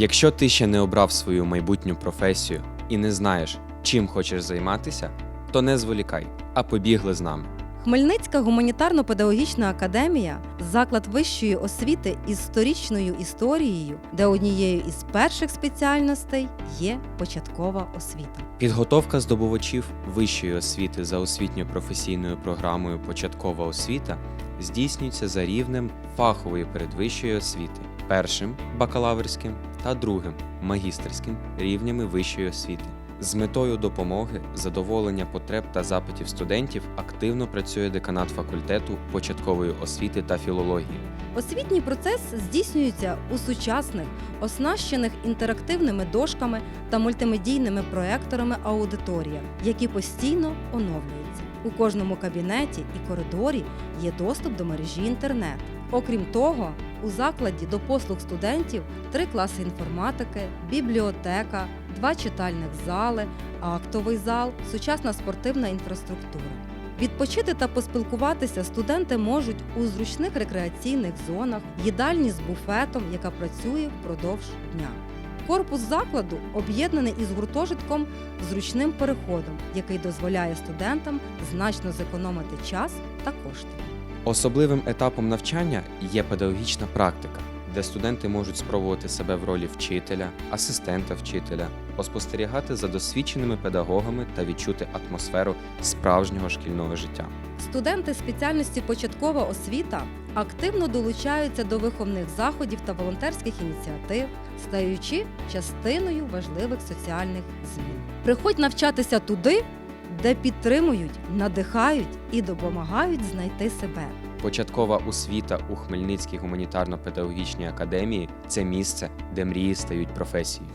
Якщо ти ще не обрав свою майбутню професію і не знаєш, чим хочеш займатися, то не зволікай, а побігли з нами. Хмельницька гуманітарно-педагогічна академія заклад вищої освіти із сторічною історією, де однією із перших спеціальностей є початкова освіта. Підготовка здобувачів вищої освіти за освітньо-професійною програмою Початкова освіта здійснюється за рівнем фахової передвищої освіти, першим бакалаврським та другим магістерським рівнями вищої освіти. З метою допомоги, задоволення потреб та запитів студентів активно працює деканат факультету початкової освіти та філології. Освітній процес здійснюється у сучасних, оснащених інтерактивними дошками та мультимедійними проекторами аудиторіях, які постійно оновлюються. У кожному кабінеті і коридорі є доступ до мережі інтернет. Окрім того, у закладі до послуг студентів три класи інформатики, бібліотека, два читальних зали, актовий зал, сучасна спортивна інфраструктура. Відпочити та поспілкуватися студенти можуть у зручних рекреаційних зонах, їдальні з буфетом, яка працює впродовж дня. Корпус закладу об'єднаний із гуртожитком зручним переходом, який дозволяє студентам значно зекономити час та кошти. Особливим етапом навчання є педагогічна практика, де студенти можуть спробувати себе в ролі вчителя, асистента вчителя, поспостерігати за досвідченими педагогами та відчути атмосферу справжнього шкільного життя. Студенти спеціальності початкова освіта активно долучаються до виховних заходів та волонтерських ініціатив, стаючи частиною важливих соціальних змін. Приходь навчатися туди, де підтримують, надихають і допомагають знайти себе. Початкова освіта у Хмельницькій гуманітарно-педагогічній академії це місце, де мрії стають професією.